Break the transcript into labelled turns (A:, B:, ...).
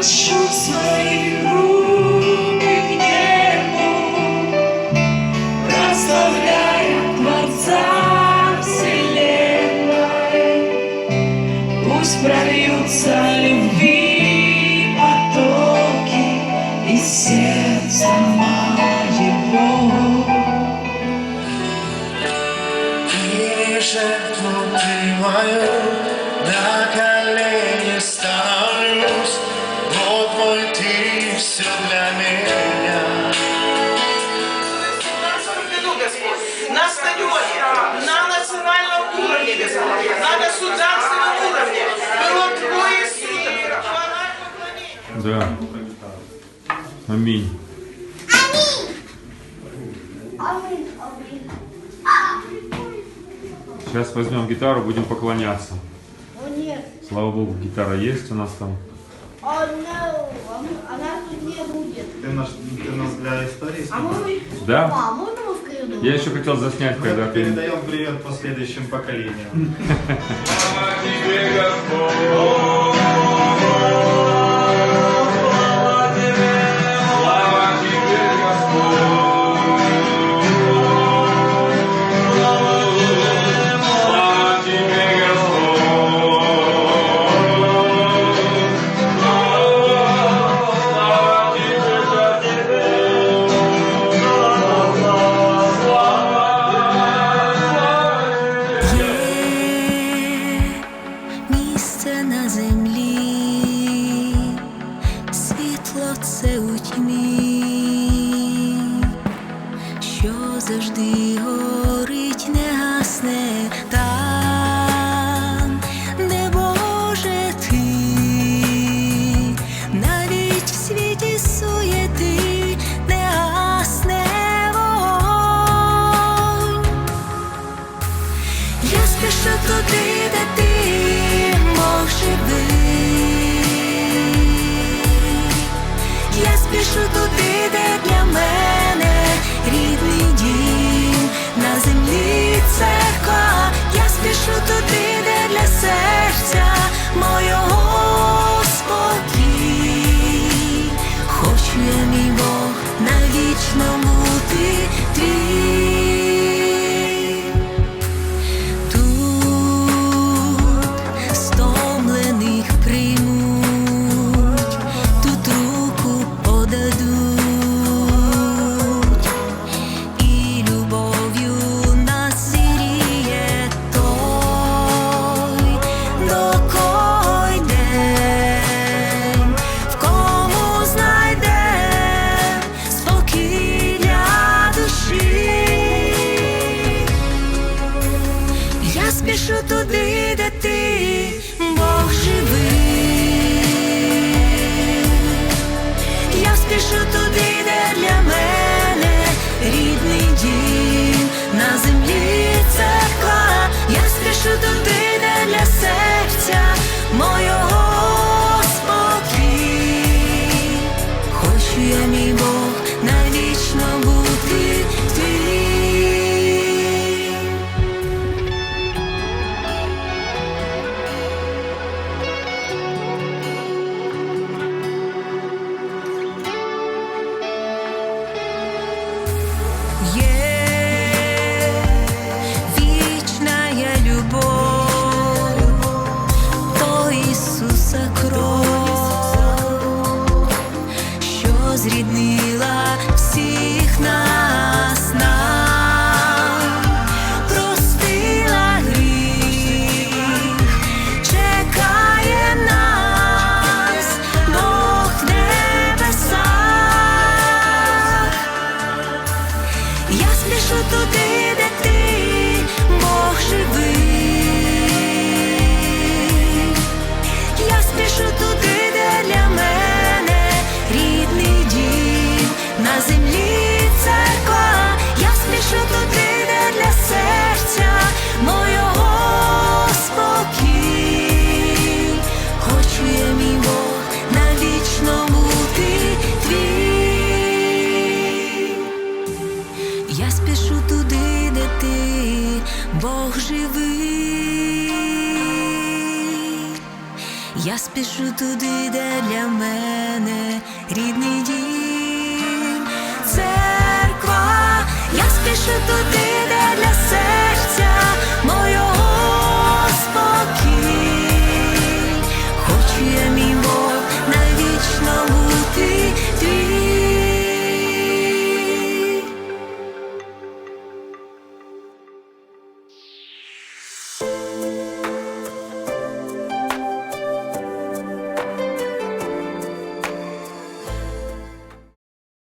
A: Подношу свои руки к небу, Прославляя Творца Вселенной. Пусть прольются любви потоки из сердца моего.
B: И жертву ты мою Вот мой ты все для меня.
C: на стадионе, на национальном уровне, Господь, на государственном уровне было двое суток.
D: Да. Аминь. Сейчас возьмем гитару, будем поклоняться.
E: О нет,
D: Слава Богу, гитара есть у нас там.
F: Ты, наш, ты нас для истории
E: А мы,
F: снимаешь?
D: Да?
E: а можно мы в коридор?
D: Я еще хотел заснять, когда
F: Мы
D: ты...
F: передаем привет последующим поколениям.
G: землі, світло це у тьмі, що завжди горить, не гасне там, де Боже ти, навіть в світі суєти не гасне вогонь. Я спішу туди, спішу туди, де для мене рідний дім на землі церква. Я спішу туди, Спішу туди, де ти, Yeah. Я спішу туди, де ти, Бог живий. Я спішу туди, живий. Я спішу туди, де для мене рідний дім, церква, я спішу туди.